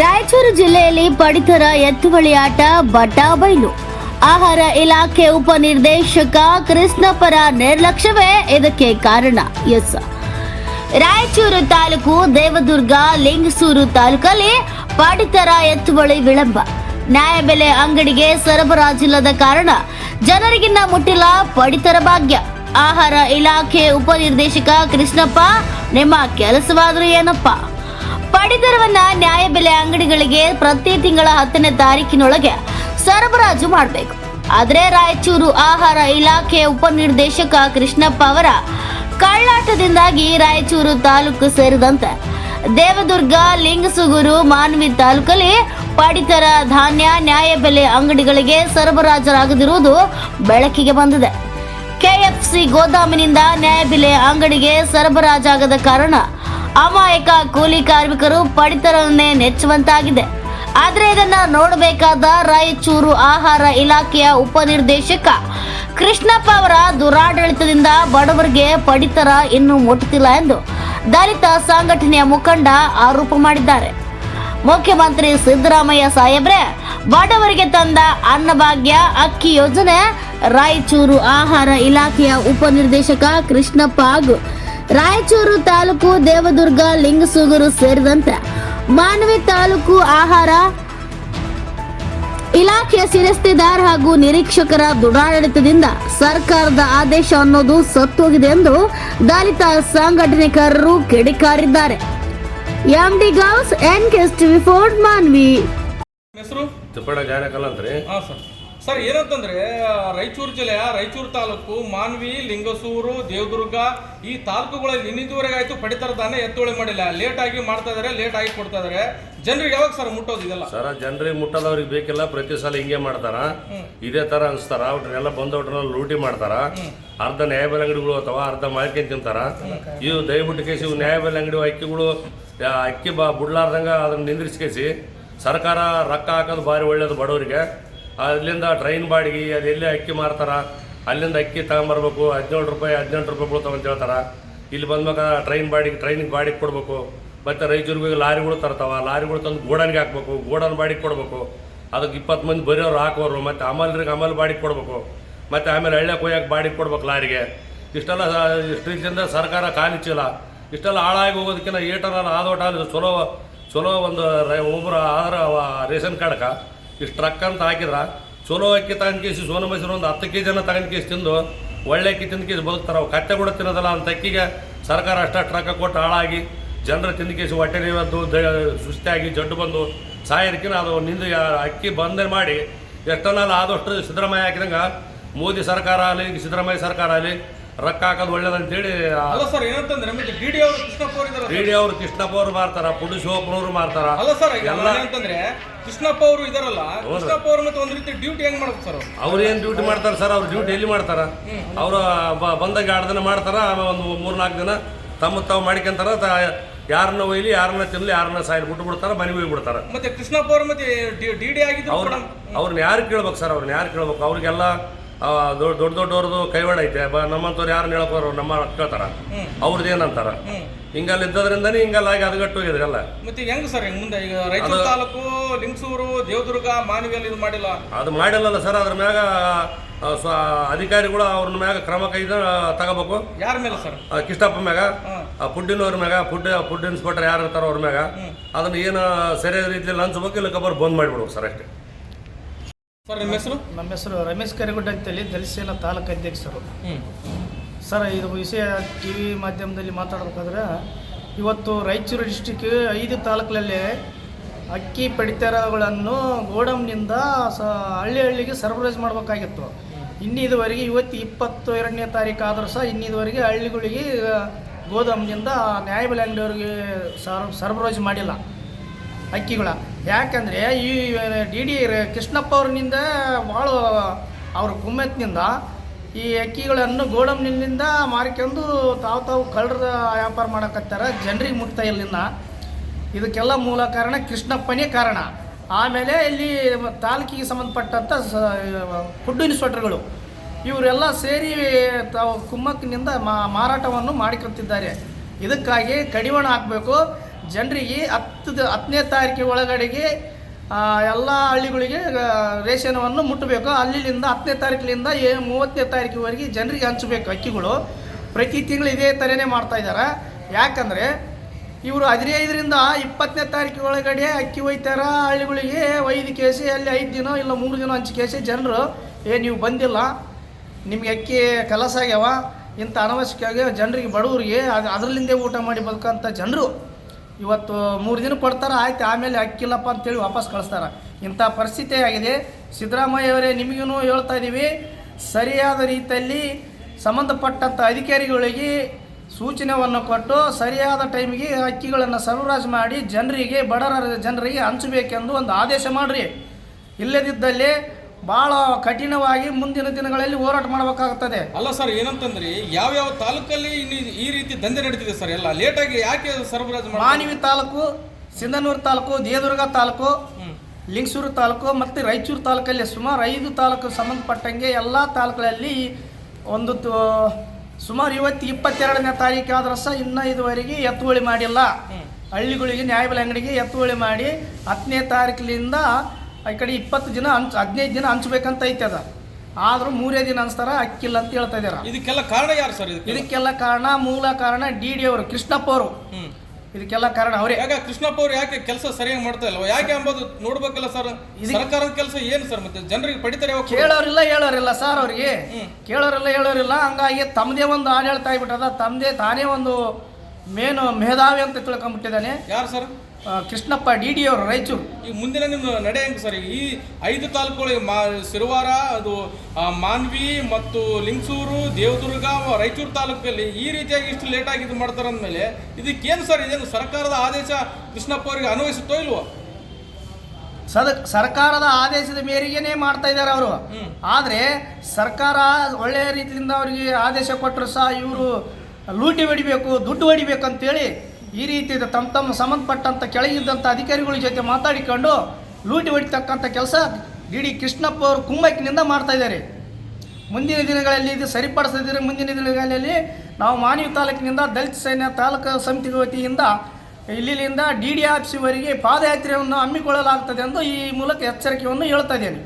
ರಾಯಚೂರು ಜಿಲ್ಲೆಯಲ್ಲಿ ಪಡಿತರ ಎತ್ತುವಳಿ ಆಟ ಬಟಾಬೈಲು. ಆಹಾರ ಇಲಾಖೆ ಉಪನಿರ್ದೇಶಕ ಕೃಷ್ಣಪರ ನಿರ್ಲಕ್ಷ್ಯವೇ ಇದಕ್ಕೆ ಕಾರಣ ಎಸ್. ರಾಯಚೂರು ತಾಲೂಕು ದೇವದುರ್ಗ, ಲಿಂಗಸೂರು ತಾಲೂಕಲ್ಲಿ ಪಡಿತರ ಎತ್ತುವಳಿ ವಿಳಂಬ. ನ್ಯಾಯಬೆಲೆ ಅಂಗಡಿಗೆ ಸರಬರಾಜಿಲ್ಲದ ಕಾರಣ ಜನರಿಗಿನ್ನ ಮುಟ್ಟಿಲ್ಲ ಪಡಿತರ ಭಾಗ್ಯ. ಆಹಾರ ಇಲಾಖೆ ಉಪನಿರ್ದೇಶಕ ಕೃಷ್ಣಪ್ಪ, ನಿಮ್ಮ ಕೆಲಸವಾದ್ರೂ ಏನಪ್ಪ? ಪಡಿತರವನ್ನ ನ್ಯಾಯಬೆಲೆ ಅಂಗಡಿಗಳಿಗೆ ಪ್ರತಿ ತಿಂಗಳ ಹತ್ತನೇ ತಾರೀಕಿನೊಳಗೆ ಸರಬರಾಜು ಮಾಡಬೇಕು. ಆದರೆ ರಾಯಚೂರು ಆಹಾರ ಇಲಾಖೆ ಉಪನಿರ್ದೇಶಕ ಕೃಷ್ಣಪ್ಪ ಅವರ ಕಳ್ಳಾಟದಿಂದಾಗಿ ರಾಯಚೂರು ತಾಲೂಕು ಸೇರಿದಂತೆ ದೇವದುರ್ಗ, ಲಿಂಗಸುಗೂರು, ಮಾನ್ವಿ ತಾಲೂಕಲ್ಲಿ ಪಡಿತರ ಧಾನ್ಯ ನ್ಯಾಯಬೆಲೆ ಅಂಗಡಿಗಳಿಗೆ ಸರಬರಾಜರಾಗದಿರುವುದು ಬೆಳಕಿಗೆ ಬಂದಿದೆ. ಕೆಎಫ್ಸಿ ಗೋದಾಮಿನಿಂದ ನ್ಯಾಯಬೆಲೆ ಅಂಗಡಿಗೆ ಸರಬರಾಜಾಗದ ಕಾರಣ ಅಮಾಯಕ ಕೂಲಿ ಕಾರ್ಮಿಕರು ಪಡಿತರವನ್ನೇ ನೆಚ್ಚುವಂತಾಗಿದೆ. ಆದರೆ ಇದನ್ನ ನೋಡಬೇಕಾದ ರಾಯಚೂರು ಆಹಾರ ಇಲಾಖೆಯ ಉಪನಿರ್ದೇಶಕ ಕೃಷ್ಣಪ್ಪ ಅವರ ದುರಾಡಳಿತದಿಂದ ಬಡವರಿಗೆ ಪಡಿತರ ಇನ್ನೂ ಮುಟ್ಟುತ್ತಿಲ್ಲ ಎಂದು ದಲಿತ ಸಂಘಟನೆಯ ಮುಖಂಡ ಆರೋಪ ಮಾಡಿದ್ದಾರೆ. ಮುಖ್ಯಮಂತ್ರಿ ಸಿದ್ದರಾಮಯ್ಯ ಸಾಹೇಬ್ರೆ, ಬಡವರಿಗೆ ತಂದ ಅನ್ನಭಾಗ್ಯ, ಅಕ್ಕಿ ಯೋಜನೆ ರಾಯಚೂರು ಆಹಾರ ಇಲಾಖೆಯ ಉಪನಿರ್ದೇಶಕ ಕೃಷ್ಣಪ್ಪ ಹಾಗೂ ರಾಯಚೂರು ತಾಲೂಕು ದೇವದುರ್ಗ ಲಿಂಗಸೂಗೂರು ಸೇರಿದಂತೆ ಮಾನವಿ ತಾಲೂಕು ಆಹಾರ ಇಲಾಖೆಯ ಶಿರಸ್ತೆದಾರ್ ಹಾಗೂ ನಿರೀಕ್ಷಕರ ದುರಾಡಳಿತದಿಂದ ಸರ್ಕಾರದ ಆದೇಶ ಅನ್ನೋದು ಸತ್ತೋಗಿದೆ ಎಂದು ದಲಿತ ಸಂಘಟನೆಕಾರರು ಕಿಡಿಕಾರಿದ್ದಾರೆ. ಎಂಡಿ ಗೌಸ್ ಎನ್ ಕೆಸ್ಟ್ ಫೋರ್ಟ್ ಮಾನ್ವಿ ಹೆಸರು? ಸರ್ ಸರ್ ಏನಂತಂದ್ರೆ ರಾಯಚೂರು ಜಿಲ್ಲೆಯ ರಾಯಚೂರು ತಾಲೂಕು ಮಾನ್ವಿ ಲಿಂಗಸೂರು ದೇವದುರ್ಗ ಈ ತಾಲೂಕುಗಳಲ್ಲಿ ಇನ್ನಿದುವರೆಗೆ ಆಯ್ತು ಪಡಿತರ ಧಾನ್ಯ ಎತ್ತುವಳಿ ಮಾಡಿಲ್ಲ. ಲೇಟ್ ಆಗಿ ಮಾಡ್ತಾ ಇದಾರೆ ಲೇಟ್ ಆಗಿ ಕೊಡ್ತಾ ಇದಾರೆ. ಜನರಿಗೆ ಯಾವಾಗ ಸರ್ ಮುಟ್ಟೋದು ಇದೆಲ್ಲ? ಸರ ಜನರಿಗೆ ಮುಟ್ಟದವ್ರಿಗೆ ಬೇಕಿಲ್ಲ ಪ್ರತಿ ಸಲ ಹಿಂಗೆ ಮಾಡ್ತಾರ. ಇದೇ ತರ ಅನ್ಸ್ತಾರ. ಅವ್ರನ್ನೆಲ್ಲ ಬಂದವ್ರನ್ನ ಲೂಟಿ ಮಾಡ್ತಾರ. ಅರ್ಧ ನ್ಯಾಯಬೆಲೆ ಅಂಗಡಿಗಳು ಅಥವಾ ಅರ್ಧ ಮಾರ್ಕೆಟ್ ತಿಂತಾರ. ಇವು ದಯವಿಟ್ಟು ಕೇಸಿ ಇವು ನ್ಯಾಯಬೆಲೆ ಅಂಗಡಿ ಅಕ್ಕಿಗಳು ಅಕ್ಕಿ ಬಾ ಬುಡ್ಲಾರ್ದಂಗ ಅದನ್ನ ನಿಂದ್ರಿಸ್ಕೇಸಿ. ಸರ್ಕಾರ ರೊಕ್ಕ ಹಾಕೋದು ಭಾರಿ ಒಳ್ಳೇದು ಬಡವರಿಗೆ. ಅಲ್ಲಿಂದ ಟ್ರೈನ್ ಬಾಡಿಗೆ ಅದು ಎಲ್ಲಿ ಅಕ್ಕಿ ಮಾರ್ತಾರೆ. ಅಲ್ಲಿಂದ ಅಕ್ಕಿ ತಗೊಂಬರ್ಬೇಕು, ಹದಿನೇಳು ರೂಪಾಯಿ, ಹದಿನೆಂಟು ರೂಪಾಯಿ ಬೀಳ್ತಾವ ಅಂತ ಹೇಳ್ತಾರ. ಇಲ್ಲಿ ಬಂದ್ಬೇಕಾ ಟ್ರೈನ್ ಬಾಡಿಗೆ ಟ್ರೈನಿಗೆ ಬಾಡಿಗೆ ಕೊಡಬೇಕು. ಮತ್ತು ರೈತರಿಗೆ ಲಾರಿಗಳು ತರ್ತಾವ. ಲಾರಿಗಳು ತಂದು ಗೋಡನ್ಗೆ ಹಾಕ್ಬೇಕು, ಗೋಡನ್ ಬಾಡಿಗೆ ಕೊಡಬೇಕು. ಅದಕ್ಕೆ ಇಪ್ಪತ್ತು ಮಂದಿ ಬರೆಯೋರು ಹಾಕೋರು, ಮತ್ತು ಅಮಲ್ರಿಗೆ ಅಮಲ್ ಬಾಡಿಗೆ ಕೊಡಬೇಕು. ಮತ್ತು ಆಮೇಲೆ ಹಳ್ಳೆ ಕೊಯ್ಯಕ್ಕೆ ಬಾಡಿಗೆ ಕೊಡ್ಬೇಕು ಲಾರಿಗೆ. ಇಷ್ಟೆಲ್ಲ ಇಷ್ಟು ರೀತಿಯಿಂದ ಸರ್ಕಾರ ಖಾಲಿ ಚೀಲ. ಇಷ್ಟೆಲ್ಲ ಹಾಳಾಗಿ ಹೋಗೋದಕ್ಕಿಂತ ಏಟರ ಆದೋಟ ಚಲೋ ಚಲೋ ಒಂದು ರೈ- ಒಬ್ಬರು ಆದ್ರೆ ರೇಷನ್ ಕಾರ್ಡ್ಕ ಇಷ್ಟು ಟ್ರಕ್ ಅಂತ ಹಾಕಿದ್ರ, ಚಲೋ ಅಕ್ಕಿ ತಗೊಂಡು ಕೇಸಿ, ಸೋನು ಮೈಸೂರು ಒಂದು ಹತ್ತು ಕೆ ಜಿನ ತಗೊಂಡು ಕೇಸಿ ತಿಂದು, ಒಳ್ಳೆ ಅಕ್ಕಿ ತಿಂದು ಕೇಸಿ ಬದುಕ್ತಾರೆ. ಅವು ಕತ್ತೆ ಕೂಡ ತಿನ್ನೋದಲ್ಲ, ಅಂತ ಅಕ್ಕಿಗೆ ಸರ್ಕಾರ ಅಷ್ಟ ಟ್ರಕ್ ಕೊಟ್ಟು ಹಾಳಾಗಿ, ಜನರ ತಿಂದು ಕೇಸಿ ಹೊಟ್ಟೆ ನೀವದ್ದು ದ, ಸುಸ್ತಿಯಾಗಿ ಜಡ್ಡು ಬಂದು, ಸಾಯರ್ಕಿನ ಅದು ನಿಂದು ಅಕ್ಕಿ ಬಂದೇ ಮಾಡಿ ಎಷ್ಟೊಂದಲ್ಲ ಆದಷ್ಟು ಸಿದ್ದರಾಮಯ್ಯ ಹಾಕಿದಂಗೆ, ಮೋದಿ ಸರ್ಕಾರ ಆಗಲಿ, ಸಿದ್ದರಾಮಯ್ಯ ಸರ್ಕಾರ ಆಗಲಿ ರೊಕ್ಕ ಹಾಕೋದು ಒಳ್ಳೇದಂತೇಳಿ ಅಲ್ಲ ಸರ್ ಏನಂತಂದ್ರೆ ಮತ್ತೆ ಡಿ ಡಿ ಅವರು ಕೃಷ್ಣಪ್ಪ ಅವರು ಇದಾರೆ ಡಿ ಅವರು ಕೃಷ್ಣಪ್ಪ ಅವ್ರು ಮಾರ್ತಾರ ಪುಡು ಶಿವಪ್ಪನವರು ಮಾರ್ತಾರ ಅಲ್ಲ ಸರ್ ಎಲ್ಲ ಏನಂತಂದ್ರೆ ಕೃಷ್ಣಪ್ಪ ಅವರು ಇದಾರಲ್ಲ ಕೃಷ್ಣಪ್ಪ ಅವರು ಮತ್ತೆ ಒಂದ್ ರೀತಿ ಡ್ಯೂಟಿ ಹೆಂಗ್ ಮಾಡ್ಬೇಕು ಸರ್ ಅವ್ರು? ಏನು ಡ್ಯೂಟಿ ಮಾಡ್ತಾರೆ ಸರ್? ಅವ್ರ ಡ್ಯೂಟಿ ಎಲ್ಲಿ ಮಾಡ್ತಾರ? ಅವರು ಬಂದಾಗ ಎರಡು ದಿನ ಮಾಡ್ತಾರ ಆಮೇಲೆ ಒಂದು ಮೂರು ನಾಲ್ಕು ದಿನ ತಮ್ಮ ತಾವು ಮಾಡ್ಕೊಂತಾರ ಯಾರನ್ನ ಒಯ್ಲಿ ಯಾರನ್ನ ತಿನ್ಲಿ ಯಾರನ್ನ ಸಾಯಿಲ್ ಬಿಟ್ಟು ಬಿಡ್ತಾರ ಮನೆಗೆ ಹೋಗಿ ಬಿಡ್ತಾರ. ಮತ್ತೆ ಕೃಷ್ಣಪ್ಪ ಅವರು ಮತ್ತೆ ಡಿ ಡಿ ಆಗಿದ್ರು ಅವ್ರನ್ನ ಯಾರು ಕೇಳ್ಬೇಕು ಸರ್? ಅವ್ರನ್ನ ಯಾರು ಕೇಳ್ಬೇಕು? ಅವ್ರಿಗೆಲ್ಲ ದೊಡ್ಡ ದೊಡ್ಡ ದೊಡ್ಡವ್ರದ್ದು ಕೈವಾಡ ಐತೆ. ಬ ಯಾರು ಯಾರನ್ನ ಹೇಳೋರು ನಮ್ಮ ಕೇಳ್ತಾರ. ಅವ್ರದ್ದು ಏನಂತಾರ? ಹಿಂಗಲ್ಲಿ ಇದ್ದದ್ರಿಂದನೇ ಹಿಂಗಲ್ಲ ಆಗಿ ಅದಗಟ್ಟು ಹೋಗಿದ್ರಲ್ಲ ಮತ್ತೆ ಹೆಂಗ್ ಸರ್ ಹೆಂಗ್ ಮುಂದೆ? ಈಗ ರಾಯಚೂರು ತಾಲೂಕು ಲಿಂಗಸೂರು ದೇವದುರ್ಗ ಮಾನವಿಯಲ್ಲಿ ಇದು ಮಾಡಿಲ್ಲ. ಅದು ಮಾಡಿಲ್ಲಲ್ಲ ಸರ್ ಅದ್ರ ಮ್ಯಾಗ ಸ್ವ ಅಧಿಕಾರಿಗಳು ಅವ್ರ ಮ್ಯಾಗ ಕ್ರಮ ಕೈದ ತಗೋಬೇಕು. ಯಾರ ಮೇಲೆ ಸರ್? ಕಿಷ್ಟಪ್ಪ ಮ್ಯಾಗ ಫುಡ್ಡಿನವ್ರ ಮ್ಯಾಗ ಫುಡ್ ಫುಡ್ ಇನ್ಸ್ಪೆಕ್ಟರ್ ಯಾರು ಇರ್ತಾರೋ ಅವ್ರ ಮ್ಯಾಗ ಅದನ್ನ ಏನು ಸರಿಯಾದ ರೀತಿಯಲ್ಲಿ ಹಂಚ್ಬೇಕು ಇಲ್ಲ ಕಬ್ಬರ್ ಬಂದ್ ಮಾಡಿಬಿಡ್ಬೇಕು ಸರ್ ಅಷ್ಟೇ. ಸರ್ ನಿಮ್ಮ ಹೆಸರು? ನಮ್ಮ ಹೆಸರು ರಮೇಶ್ ಕರಿಗುಡ್ಡ ಅಂತೇಳಿ ದಲಿಸೇನ ತಾಲೂಕು ಅಧ್ಯಕ್ಷರು. ಸರ್ ಇದು ವಿಷಯ ಟಿ ವಿ ಮಾಧ್ಯಮದಲ್ಲಿ ಮಾತಾಡಬೇಕಾದ್ರೆ ಇವತ್ತು ರಾಯಚೂರು ಡಿಸ್ಟಿಕ್ ಐದು ತಾಲೂಕಲ್ಲಿ ಅಕ್ಕಿ ಪಡಿತರಗಳನ್ನು ಗೋಡಮ್ನಿಂದ ಸ ಹಳ್ಳಿ ಹಳ್ಳಿಗೆ ಸರಬರಾಜು ಮಾಡಬೇಕಾಗಿತ್ತು. ಇನ್ನಿದುವರೆಗೆ ಇವತ್ತು ಇಪ್ಪತ್ತು ಎರಡನೇ ತಾರೀಕು ಆದರೂ ಸಹ ಇನ್ನಿದುವರೆಗೆ ಹಳ್ಳಿಗಳಿಗೆ ಗೋದಾಮ್ನಿಂದ ನ್ಯಾಯಬೆಲೆ ಅಂಗಡಿಯವ್ರಿಗೆ ಸರ್ ಸರಬರಾಜು ಮಾಡಿಲ್ಲ. ಅಕ್ಕಿಗಳ ಯಾಕಂದರೆ ಈ ಡಿ ಡಿ ಕೃಷ್ಣಪ್ಪ ಅವ್ರನಿಂದ ಭಾಳ ಅವ್ರ ಕುಮ್ಮೆತ್ನಿಂದ ಈ ಅಕ್ಕಿಗಳನ್ನು ಗೋಡಮ್ನಿಂದ ಮಾರ್ಕೊಂಡು ತಾವು ತಾವು ಕಳ್ಳರ ವ್ಯಾಪಾರ ಮಾಡಕತ್ತಾರ, ಜನರಿಗೆ ಮುಟ್ತಾ ಇಲ್ಲಿಂದ ಇದಕ್ಕೆಲ್ಲ ಮೂಲ ಕಾರಣ ಕೃಷ್ಣಪ್ಪನೇ ಕಾರಣ. ಆಮೇಲೆ ಇಲ್ಲಿ ತಾಲೂಕಿಗೆ ಸಂಬಂಧಪಟ್ಟಂಥ ಸ ಫುಡ್ ಇನ್ಸ್ಪೆಕ್ಟರ್ಗಳು ಇವರೆಲ್ಲ ಸೇರಿ ತಾವು ಕುಮ್ಮಕ್ಕಿನಿಂದ ಮಾರಾಟವನ್ನು ಮಾಡಿಕೊಳ್ತಿದ್ದಾರೆ. ಇದಕ್ಕಾಗಿ ಕಡಿವಾಣ ಹಾಕಬೇಕು. ಜನರಿಗೆ ಹತ್ತು ಹತ್ತನೇ ತಾರೀಕು ಒಳಗಡೆಗೆ ಎಲ್ಲ ಹಳ್ಳಿಗಳಿಗೆ ರೇಷನವನ್ನು ಮುಟ್ಟಬೇಕು. ಅಲ್ಲಿಂದ ಹತ್ತನೇ ತಾರೀಕಿನಿಂದ ಏ, ಮೂವತ್ತನೇ ತಾರೀಕಿವರೆಗೆ ಜನರಿಗೆ ಹಂಚಬೇಕು ಅಕ್ಕಿಗಳು. ಪ್ರತಿ ತಿಂಗಳು ಇದೇ ಥರನೇ ಮಾಡ್ತಾ ಇದ್ದಾರೆ ಯಾಕಂದರೆ, ಇವರು ಹದಿನೈದರಿಂದ ಇಪ್ಪತ್ತನೇ ತಾರೀಕು ಒಳಗಡೆ ಅಕ್ಕಿ ಒಯ್ತಾರ, ಹಳ್ಳಿಗಳಿಗೆ ಐದು ಕೇಸಿ, ಅಲ್ಲಿ ಐದು ದಿನ ಇಲ್ಲ ಮೂರು ದಿನ ಹಂಚು ಕೇಸಿ, ಜನರು, ಏ, ನೀವು ಬಂದಿಲ್ಲ. ನಿಮಗೆ ಅಕ್ಕಿ ಕೆಲಸ ಆಗ್ಯಾವ ಇಂಥ ಅನವಶ್ಯಕವಾಗಿ ಜನರಿಗೆ ಬಡವರಿಗೆ ಅದು, ಅದರಲ್ಲಿಂದೇ ಊಟ ಮಾಡಿ ಬದುಕಂಥ ಜನರು ಇವತ್ತು ಮೂರು ದಿನ ಕೊಡ್ತಾರೆ, ಆಯ್ತು, ಆಮೇಲೆ ಅಕ್ಕಿಲ್ಲಪ್ಪ ಅಂತೇಳಿ ವಾಪಸ್ ಕಳಿಸ್ತಾರೆ. ಇಂಥ ಪರಿಸ್ಥಿತಿ ಆಗಿದೆ. ಸಿದ್ದರಾಮಯ್ಯ ಅವರೇ ನಿಮಗೂ ಹೇಳ್ತಾ ಇದ್ದೀವಿ ಸರಿಯಾದ ರೀತಿಯಲ್ಲಿ ಸಂಬಂಧಪಟ್ಟಂಥ ಅಧಿಕಾರಿಗಳಿಗೆ ಸೂಚನೆಯನ್ನು ಕೊಟ್ಟು, ಸರಿಯಾದ ಟೈಮಿಗೆ ಅಕ್ಕಿಗಳನ್ನು ಸರಬರಾಜು ಮಾಡಿ, ಜನರಿಗೆ ಬಡರರ ಜನರಿಗೆ ಹಂಚಬೇಕೆಂದು ಒಂದು ಆದೇಶ ಮಾಡಿರಿ. ಇಲ್ಲದಿದ್ದಲ್ಲಿ ಭಾಳ ಕಠಿಣವಾಗಿ ಮುಂದಿನ ದಿನಗಳಲ್ಲಿ ಹೋರಾಟ ಮಾಡಬೇಕಾಗುತ್ತದೆ ಅಲ್ಲ ಸರ್ ಏನಂತಂದ್ರೆ ಯಾವ ಯಾವ ತಾಲೂಕಲ್ಲಿ ಇನ್ನು ಈ ರೀತಿ ದಂಧೆ ನಡೀತಿದೆ ಸರ್? ಎಲ್ಲ ಲೇಟಾಗಿ ಯಾಕೆ ಸರಬರಾಜು ಮಾನಿವಿ ತಾಲೂಕು ಸಿಂಧನೂರು ತಾಲೂಕು ದೇವದುರ್ಗ ತಾಲೂಕು ಲಿಂಗಸೂರು ತಾಲೂಕು ಮತ್ತು ರಾಯಚೂರು ತಾಲೂಕಲ್ಲಿ ಸುಮಾರು ಐದು ತಾಲೂಕು ಸಂಬಂಧಪಟ್ಟಂಗೆ ಎಲ್ಲ ತಾಲೂಕುಗಳಲ್ಲಿ ಒಂದು ಸುಮಾರು ಇವತ್ತು ಇಪ್ಪತ್ತೆರಡನೇ ತಾರೀಕು ಆದ್ರೆ ಸಹ ಇನ್ನೂ ಇದುವರೆಗೆ ಎತ್ತುವಳಿ ಮಾಡಿಲ್ಲ. ಹಳ್ಳಿಗಳಿಗೆ ನ್ಯಾಯಬೆಲೆ ಅಂಗಡಿಗೆ ಎತ್ತುವಳಿ ಮಾಡಿ ಹತ್ತನೇ ತಾರೀಕಿನಿಂದ ಈ ಕಡೆ ಇಪ್ಪತ್ತು ದಿನ ಹಂಚ್ ಹದಿನೈದು ದಿನ ಹಂಚ್ಬೇಕಂತ ಐತೆ ಅದ. ಆದರೂ ಮೂರೇ ದಿನ ಅನ್ಸ್ತಾರ ಅಕ್ಕಿಲ್ಲ ಅಂತ ಹೇಳ್ತಾ ಇದಾರೆ. ಇದಕ್ಕೆಲ್ಲ ಕಾರಣ ಯಾರು ಸರ್ ಇದಕ್ಕೆ ಇದಕ್ಕೆಲ್ಲ ಕಾರಣ ಮೂಲ ಕಾರಣ ಡಿ ಡಿ ಅವರು ಕೃಷ್ಣಪ್ಪ ಅವರು. ಇದಕ್ಕೆಲ್ಲ ಕಾರಣ ಅವರೇ. ಯಾಕೆ ಕೃಷ್ಣಪ್ಪ ಅವ್ರು ಯಾಕೆ ಕೆಲಸ ಸರಿಯಾಗಿ ಮಾಡ್ತಾ ಇಲ್ವ? ಯಾಕೆ ಅಂಬೋದು ನೋಡ್ಬೇಕಲ್ಲ ಸರ್? ಸರ್ಕಾರದ ಕೆಲಸ ಏನು ಸರ್ ಮತ್ತೆ? ಜನರಿಗೆ ಪಡಿತಾರೆ ಕೇಳೋರಿಲ್ಲ ಹೇಳೋರಿಲ್ಲ ಸರ್ ಅವ್ರಿಗೆ. ಕೇಳೋರಿಲ್ಲ ಹೇಳೋರಿಲ್ಲ. ಹಂಗಾಗಿ ತಮ್ಮದೇ ಒಂದು ಆಡಳಿತ ಆಗ್ಬಿಟ್ಟದ. ತಮ್ಮದೇ ತಾನೇ ಒಂದು ಮೇನು ಮೇಧಾವಿ ಅಂತ ತಿಳ್ಕೊಂಬಿಟ್ಟಿದ್ದಾನೆ ಯಾರು ಸರ್? ಆ, ಕೃಷ್ಣಪ್ಪ ಡಿ ಡಿ ಅವರು ರಾಯಚೂರು. ಈ ಮುಂದಿನ ನಿಮ್ಮ ನಡೆ ಹೆಂಗೆ ಸರ್? ಈ ಐದು ತಾಲೂಕುಗಳಿಗೆ ಮಾ ಸಿರುವಾರ ಅದು ಮಾನ್ವಿ ಮತ್ತು ಲಿಂಗಸೂರು ದೇವದುರ್ಗ ರಾಯಚೂರು ತಾಲೂಕಲ್ಲಿ ಈ ರೀತಿಯಾಗಿ ಇಷ್ಟು ಲೇಟಾಗಿ ಇದು ಮಾಡ್ತಾರೆ ಅಂದಮೇಲೆ ಇದಕ್ಕೇನು ಸರ್? ಇದೇನು ಸರ್ಕಾರದ ಆದೇಶ ಕೃಷ್ಣಪ್ಪ ಅವರಿಗೆ ಅನ್ವಯಿಸುತ್ತೋ ಇಲ್ವೋ? ಸದ ಸರ್ಕಾರದ ಆದೇಶದ ಮೇರೆಗೇನೆ ಮಾಡ್ತಾ ಇದ್ದಾರೆ ಅವರು. ಆದರೆ ಸರ್ಕಾರ ಒಳ್ಳೆಯ ರೀತಿಯಿಂದ ಅವರಿಗೆ ಆದೇಶ ಕೊಟ್ಟರು ಸಹ ಇವರು ಲೂಟಿ ಹೊಡಿಬೇಕು ದುಡ್ಡು ಹೊಡಿಬೇಕು ಅಂತೇಳಿ ಈ ರೀತಿ ತಮ್ಮ ತಮ್ಮ ಸಂಬಂಧಪಟ್ಟಂಥ ಕೆಳಗಿದ್ದಂಥ ಅಧಿಕಾರಿಗಳ ಜೊತೆ ಮಾತಾಡಿಕೊಂಡು ಲೂಟಿ ಹೊಡಿತಕ್ಕಂಥ ಕೆಲಸ ಡಿ ಡಿ ಕೃಷ್ಣಪ್ಪ ಅವರು ಕುಮ್ಮಕ್ಕಿನಿಂದ ಮಾಡ್ತಾ ಇದ್ದಾರೆ. ಮುಂದಿನ ದಿನಗಳಲ್ಲಿ ಇದು ಸರಿಪಡಿಸದಿದ್ದರೆ ಮುಂದಿನ ದಿನಗಳಲ್ಲಿ ನಾವು ಮಾನವಿ ತಾಲೂಕಿನಿಂದ ದಲಿತ ಸೈನ್ಯ ತಾಲೂಕು ಸಮಿತಿ ವತಿಯಿಂದ ಇಲ್ಲಿಂದ ಡಿ ಡಿ ಆಫೀಸಿವರೆಗೆ ಪಾದಯಾತ್ರೆಯನ್ನು ಹಮ್ಮಿಕೊಳ್ಳಲಾಗ್ತದೆ ಎಂದು ಈ ಮೂಲಕ ಎಚ್ಚರಿಕೆಯನ್ನು ಹೇಳ್ತಾ ಇದ್ದೇನೆ.